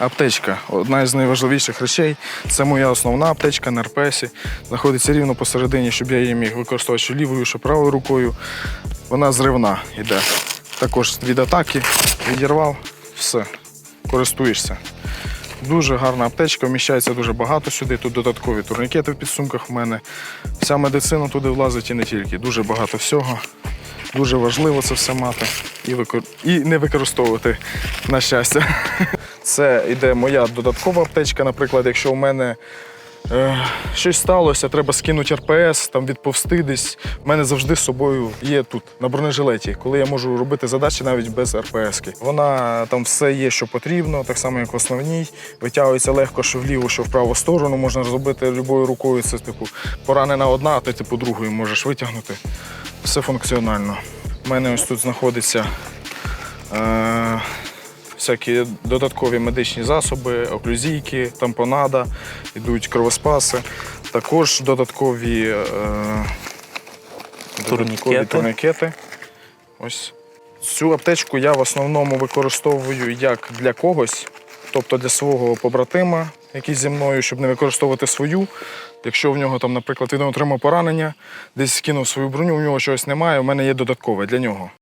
Аптечка одна із найважливіших речей. Це моя основна аптечка на РПСі. Знаходиться рівно посередині, щоб я її міг використовувати що лівою, що правою рукою. Вона зривна йде. Також від атаки відірвав, все, користуєшся. Дуже гарна аптечка, вміщається дуже багато сюди. Тут додаткові турнікети в підсумках в мене. Вся медицина туди влазить і не тільки. Дуже багато всього. Дуже важливо це все мати і, викор... і не використовувати на щастя. Це йде моя додаткова аптечка. Наприклад, якщо у мене е, щось сталося, треба скинути РПС, там відповсти десь. У мене завжди з собою є тут на бронежилеті, коли я можу робити задачі навіть без РПСки. Вона там все є, що потрібно, так само як в основній. Витягується легко, що вліву, що в праву сторону. Можна зробити любою рукою. Це типу поранена одна, а ти типу другою можеш витягнути. Все функціонально. У мене ось тут знаходиться. Е- всякі додаткові медичні засоби, оклюзійки, тампонада, йдуть кровоспаси. Також додаткові, е, додаткові Турнікети. турнікети. Ось. Цю аптечку я в основному використовую як для когось, тобто для свого побратима, який зі мною, щоб не використовувати свою. Якщо в нього там, наприклад, він отримав поранення, десь скинув свою броню, у нього чогось немає, у мене є додаткове для нього.